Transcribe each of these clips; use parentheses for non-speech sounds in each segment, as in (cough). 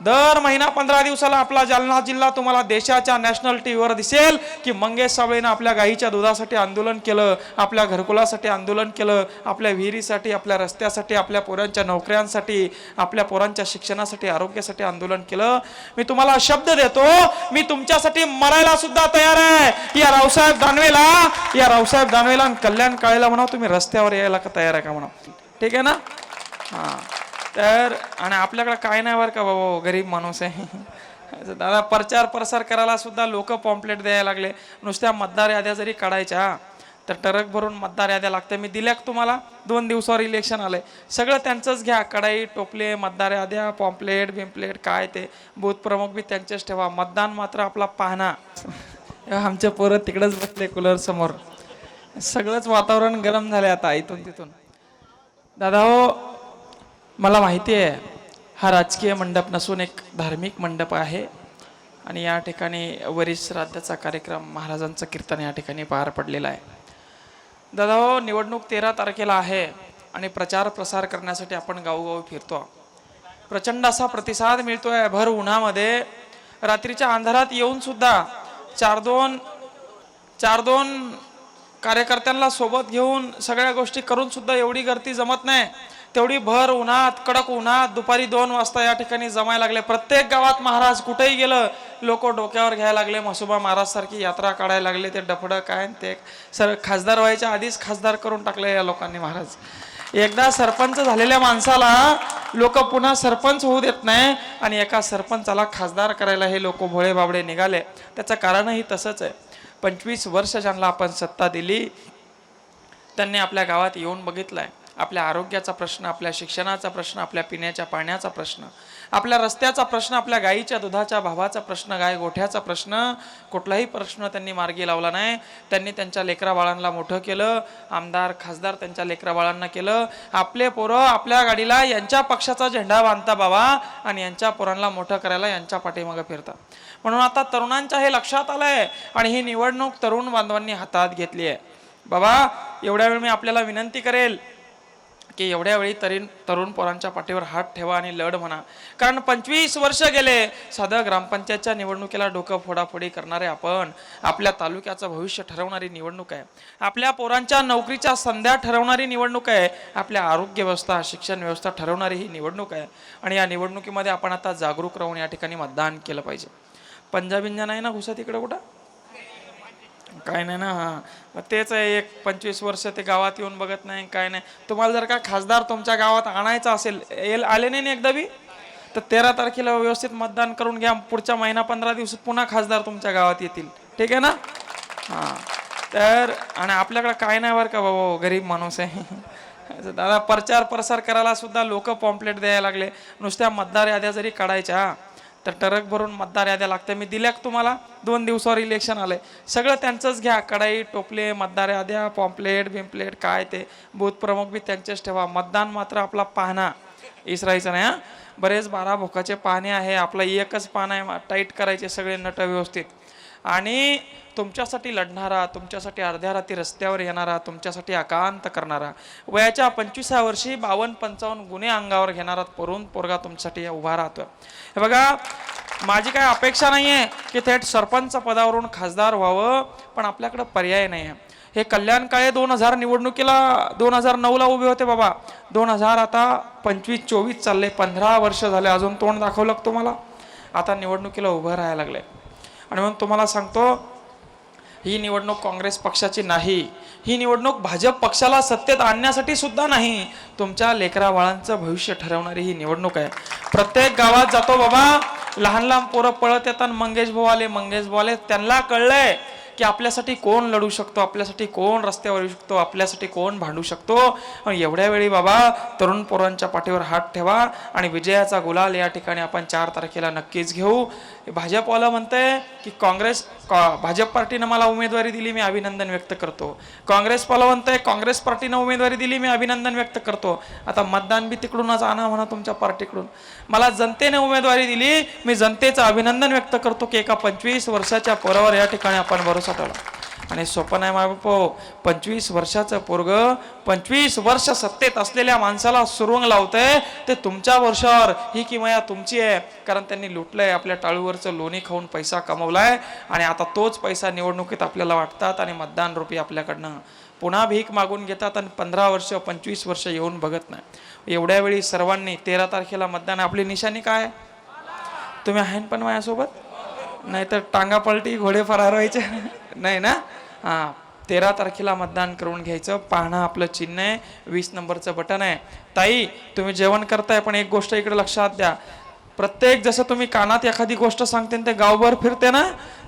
दर महिना पंधरा दिवसाला आपला जालना जिल्हा तुम्हाला देशाच्या नॅशनल टी व्हीवर दिसेल की मंगेश साबळेनं आपल्या गाईच्या दुधासाठी आंदोलन केलं आपल्या घरकुलासाठी आंदोलन केलं आपल्या विहिरीसाठी आपल्या रस्त्यासाठी आपल्या पोरांच्या नोकऱ्यांसाठी आपल्या पोरांच्या शिक्षणासाठी आरोग्यासाठी आंदोलन केलं. मी तुम्हाला शब्द देतो मी तुमच्यासाठी मरायला सुद्धा तयार आहे. या रावसाहेब दानवेला या रावसाहेब दानवेला आणि कल्याण काळेला म्हणा तुम्ही रस्त्यावर यायला का तयार आहे का म्हणा? ठीक आहे ना? हां. तर आणि आपल्याकडं काय नाही बरं का बाबा गरीब माणूस आहे. दादा प्रचार प्रसार करायला सुद्धा लोक पॉम्पलेट द्यायला लागले. नुसत्या मतदार याद्या जरी काढायच्या तर टरक भरून मतदार याद्या लागते. मी दिल्या तुम्हाला दोन दिवसावर इलेक्शन आलंय सगळं त्यांचंच घ्या. कढाई टोपले मतदार याद्या पॉम्पलेट बिम्पलेट काय ते. बूथ प्रमुख बी त्यांचेच ठेवा. मतदान मात्र आपला पाहणा. आमच्या पोरं तिकडंच बसले कूलर समोर. सगळंच वातावरण गरम झालंय आता इथून तिथून. दादा हो मला माहिती आहे हा राजकीय मंडप नसून एक धार्मिक मंडप आहे. आणि या ठिकाणी वरिष्ठ श्राद्धाचा कार्यक्रम महाराजांचं कीर्तन या ठिकाणी पार पडलेला आहे. दादा हो निवडणूक तेरा तारखेला आहे आणि प्रचार प्रसार करण्यासाठी आपण गावोगावी फिरतो प्रचंड असा प्रतिसाद मिळतो आहे भर उन्हामध्ये. रात्रीच्या अंधारात येऊन सुद्धा चार दोन चार दोन कार्यकर्त्यांना सोबत घेऊन सगळ्या गोष्टी करून सुद्धा एवढी गर्दी जमत नाही. तेवढी भर उन्हात कडक उन्हात दुपारी दोन वाजता या ठिकाणी जमायला लागले. प्रत्येक गावात महाराज कुठेही गेलं लोक डोक्यावर घ्यायला लागले म्हसोबा महाराज सारखी यात्रा काढायला लागले ते डफडं काय ते सर खासदार व्हायच्या आधीच खासदार करून टाकले या लोकांनी महाराज. एकदा सरपंच झालेल्या माणसाला लोक पुन्हा सरपंच होऊ देत नाही आणि एका सरपंचाला खासदार करायला हे लोक भोळे बाबडे निघाले. त्याचं कारणही तसंच आहे. पंचवीस वर्ष ज्यांना आपण सत्ता दिली त्यांनी आपल्या गावात येऊन बघितलंय. आपल्या आरोग्याचा प्रश्न आपल्या शिक्षणाचा प्रश्न आपल्या पिण्याच्या पाण्याचा प्रश्न आपल्या रस्त्याचा प्रश्न आपल्या गाईच्या दुधाच्या भावाचा प्रश्न गाय गोठ्याचा प्रश्न कुठलाही प्रश्न त्यांनी मार्गी लावला नाही. त्यांनी त्यांच्या लेकरा बाळांना मोठं केलं आमदार खासदार त्यांच्या लेकरा बाळांना केलं. आपले पोरं आपल्या गाडीला यांच्या पक्षाचा झेंडा बांधता बाबा आणि यांच्या पोरांना मोठं करायला यांच्या पाठीमागं फिरतात म्हणून आता तरुणांच्या हे लक्षात आलंय आणि ही निवडणूक तरुण बांधवांनी हातात घेतली आहे. बाबा एवढ्या वेळ मी आपल्याला विनंती करेल की एवढ्या वेळी तरी तरुण पोरांच्या पाठीवर हात ठेवा आणि लढ म्हणा. कारण पंचवीस वर्ष गेले साधं ग्रामपंचायतच्या निवडणुकीला डोकं फोडाफोडी करणारे आपण. आपल्या तालुक्याचं भविष्य ठरवणारी निवडणूक आहे. आपल्या पोरांच्या नोकरीच्या संध्या ठरवणारी निवडणूक आहे. आपल्या आरोग्य व्यवस्था शिक्षण व्यवस्था ठरवणारी ही निवडणूक आहे. आणि या निवडणुकीमध्ये आपण आता जागरूक राहून या ठिकाणी मतदान केलं पाहिजे. पंजाबींजा नाही ना घुसा तिकडं कुठं? काय नाही ना हां. मग तेच आहे एक पंचवीस वर्ष ते गावात येऊन बघत नाही काय नाही. तुम्हाला जर का खासदार तुमच्या गावात आणायचा असेल येल आले नाही ना एकदा बी? तर तेरा तारखेला व्यवस्थित मतदान करून घ्या पुढच्या महिना पंधरा दिवसात पुन्हा खासदार तुमच्या गावात येतील. ठीक आहे ना? हां. तर आणि आपल्याकडे काय नाही बरं का बाबा गरीब माणूस आहे. (laughs) दादा प्रचार प्रसार करायला सुद्धा लोक पॉम्पलेट द्यायला लागले. नुसत्या मतदार याद्या जरी काढायच्या तर टरक भरून मतदार याद्या लागत्या मी दिल्या तुम्हाला. दोन दिवसावर इलेक्शन आलंय. सगळं त्यांचंच घ्या. कढाई टोपले मतदार याद्या पॉम्पलेट बिम्पलेट काय ते. बूथप्रमुख बी त्यांचेच ठेवा. मतदान मात्र आपला पाहणा. इसरायचं नाही हां. बरेच बारा भोकाचे पाहणे आहे. आपला एकच पान आहे. टाईट करायचे सगळे नट व्यवस्थित. आणि तुमच्यासाठी लढणारा तुमच्यासाठी अर्ध्या रात्री रस्त्यावर येणारा तुमच्यासाठी आकांत करणारा वयाच्या पंचवीसा वर्षी बावन्न पंचावन्न गुन्हे अंगावर घेणारा परून पोरगा तुमच्यासाठी उभा राहतो हे बघा माझी काय अपेक्षा नाही आहे की थेट सरपंच पदावरून खासदार व्हावं पण आपल्याकडं पर्याय नाही आहे हे कल्याण काळे दोन हजार निवडणुकीला दोन हजार नऊला उभे होते बाबा. दोन हजार आता पंचवीस चोवीस चालले पंधरा वर्ष झाले अजून तोंड दाखवलं तुम्हाला? आता निवडणुकीला उभं राहायला लागले. आणि म्हणून तुम्हाला सांगतो ही निवडणूक काँग्रेस पक्षाची नाही. ही निवडणूक भाजप पक्षाला सत्तेत आणण्यासाठी सुद्धा नाही. तुमच्या लेकरा बाळांचं भविष्य ठरवणारी ही निवडणूक आहे. प्रत्येक गावात जातो बाबा लहान लहान पोरं पळत येतात मंगेश भाऊ आले मंगेश भाऊ आले त्यांना कळलंय. की आपल्यासाठी कोण लढू शकतो आपल्यासाठी कोण रस्त्यावर येऊ शकतो आपल्यासाठी कोण भांडू शकतो? एवढ्या वेळी बाबा तरुण पोरांच्या पाठीवर हात ठेवा आणि विजयाचा गुलाल या ठिकाणी आपण चार तारखेला नक्कीच घेऊ. भाजपवाला म्हणतंय की काँग्रेस का- भाजप पार्टीनं मला उमेदवारी दिली मी अभिनंदन व्यक्त करतो. काँग्रेस पलवंत आहे काँग्रेस पार्टीनं उमेदवारी दिली मी अभिनंदन व्यक्त करतो. आता मतदान बी तिकडूनच आणा म्हणा तुमच्या पार्टीकडून. मला जनतेने उमेदवारी दिली मी जनतेचं अभिनंदन व्यक्त करतो की एका पंचवीस वर्षाच्या पोरावर या ठिकाणी आपण भरोसा ठेवला. आणि सोपं नाही बापो पंचवीस वर्षाचं पोरग पंचवीस वर्ष सत्तेत असलेल्या माणसाला सुरुंग लावतंय ते तुमच्या वर्षावर ही किमया तुमची आहे. कारण त्यांनी लुटलंय आपल्या टाळूवरचं लोणी खाऊन पैसा कमवलाय आणि आता तोच पैसा निवडणुकीत आपल्याला वाटतात आणि मतदान रुपी आपल्याकडनं. पुन्हा भीक मागून घेतात आणि पंधरा वर्ष पंचवीस वर्ष येऊन बघत नाही. एवढ्या वेळी सर्वांनी तेरा तारखेला मतदान आपली निशाणी काय? तुम्ही आहे पण माझ्यासोबत? नाहीतर टांगा पलटी घोडे फरार व्हायचे. (laughs) नाही ना? हां तेरा तारखेला मतदान करून घ्यायचं. पाहणं आपलं चिन्ह आहे. वीस नंबरचं बटन आहे. ताई तुम्ही जेवण करताय पण एक गोष्ट इकडे लक्षात द्या. प्रत्येक जसं तुम्ही कानात एखादी गोष्ट सांगते ते गावभर फिरते ना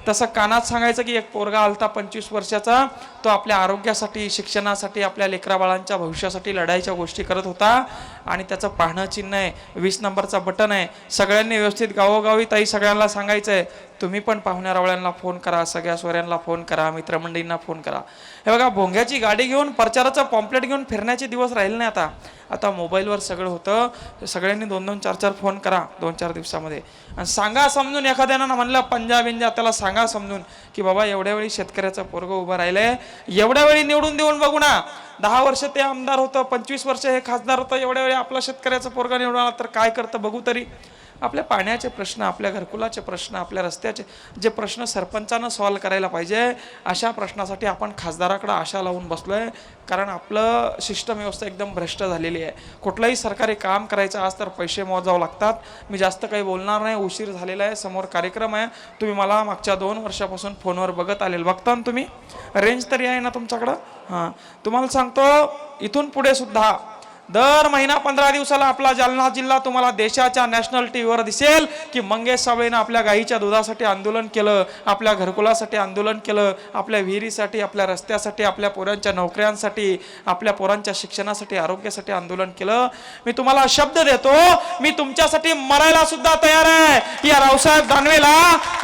तसं कानात सांगायचं की एक पोरगा आलता पंचवीस वर्षाचा तो आपल्या आरोग्यासाठी शिक्षणासाठी आपल्या लेकराबाळांच्या भविष्यासाठी लढाईच्या गोष्टी करत होता. आणि त्याचं पाहणं चिन्ह आहे. वीस नंबरचा बटन आहे. सगळ्यांनी व्यवस्थित गावोगावी ताई सगळ्यांना सांगायचं आहे तुम्ही पण पाहुण्या रावळ्यांना फोन करा सगळ्या सोऱ्यांना फोन करा मित्रमंडळींना फोन करा. हे बघा भोंग्याची गाडी घेऊन प्रचाराचं पॉम्पलेट घेऊन फिरण्याचे दिवस राहिले नाही आता. आता मोबाईलवर सगळं होतं. सगळ्यांनी दोन दोन चार चार फोन करा दोन चार दिवसामध्ये. आणि सांगा समजून एखाद्यानं म्हणलं पंजाब इंजा त्याला सांगा समजून की बाबा एवढ्या वेळी शेतकऱ्याचं पोरग उभं राहिलंय. एवढ्या वेळी निवडून देऊन बघू ना. दहा वर्ष ते आमदार होतं पंचवीस वर्ष हे खासदार होतं एवढ्या वेळी आपला शेतकऱ्याचं पोरगा निवडून आला तर काय करतं बघू तरी. आपल्या पाण्याचे प्रश्न आपल्या घरकुलाचे प्रश्न आपल्या रस्त्याचे जे प्रश्न सरपंचानं सॉल्व करायला पाहिजे अशा प्रश्नासाठी आपण खासदाराकडं आशा लावून बसलो आहे कारण आपलं सिस्टम व्यवस्था एकदम भ्रष्ट झालेली आहे. कुठलंही सरकारी काम करायचं आज तर पैसे मोजावं लागतात. मी जास्त काही बोलणार नाही उशीर झालेला आहे. समोर कार्यक्रम आहे. तुम्ही मला मागच्या दोन वर्षापासून फोनवर बघत आलेलं. बघता ना तुम्ही? रेंज तरी आहे ना तुमच्याकडं? हां. तुम्हाला सांगतो इथून पुढे सुद्धा दर महिना पंधरा दिवसाला आपला जालना जिल्हा तुम्हाला देशाच्या नॅशनल टी व्हीवर दिसेल की मंगेश साबळेनं आपल्या गाईच्या दुधासाठी आंदोलन केलं आपल्या घरकुलासाठी आंदोलन केलं आपल्या विहिरीसाठी आपल्या रस्त्यासाठी आपल्या पोरांच्या नोकऱ्यांसाठी आपल्या पोरांच्या शिक्षणासाठी आरोग्यासाठी आंदोलन केलं. मी तुम्हाला शब्द देतो मी तुमच्यासाठी मरायला सुद्धा तयार आहे. या रावसाहेब दानवेला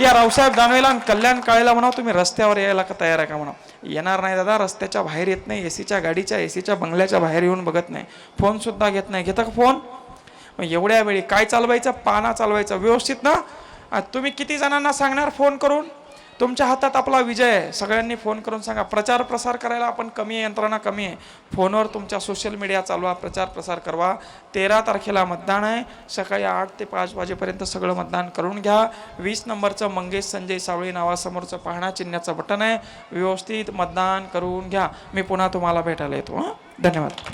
या रावसाहेब दानवेला आणि कल्याण काळेला म्हणा तुम्ही रस्त्यावर यायला का तयार आहे का म्हणा येणार नाही दादा रस्त्याच्या बाहेर येत नाही एसीच्या गाडीच्या एसीच्या बंगल्याच्या बाहेर येऊन बघत नाही. फोन सुद्धा घेत नाही. घेता का फोन? मग एवढ्या वेळी काय चालवायचं? पाना चालवायचं. व्यवस्थित ना? तुम्ही किती जणांना सांगणार फोन करून? तुमच्या हातात आपला विजय आहे. सगळ्यांनी फोन करून सांगा. प्रचार प्रसार करायला आपण कमी आहे यंत्रणा कमी आहे. फोनवर तुमच्या सोशल मीडिया चालवा प्रचार प्रसार करवा. तेरा तारखेला मतदान आहे. सकाळी आठ ते पाच वाजेपर्यंत सगळं मतदान करून घ्या. वीस नंबरचं मंगेश संजय सावळी नावासमोरचं पाहणा चिन्हाचं बटन आहे. व्यवस्थित मतदान करून घ्या. मी पुन्हा तुम्हाला भेटायला येतो हां. धन्यवाद. जय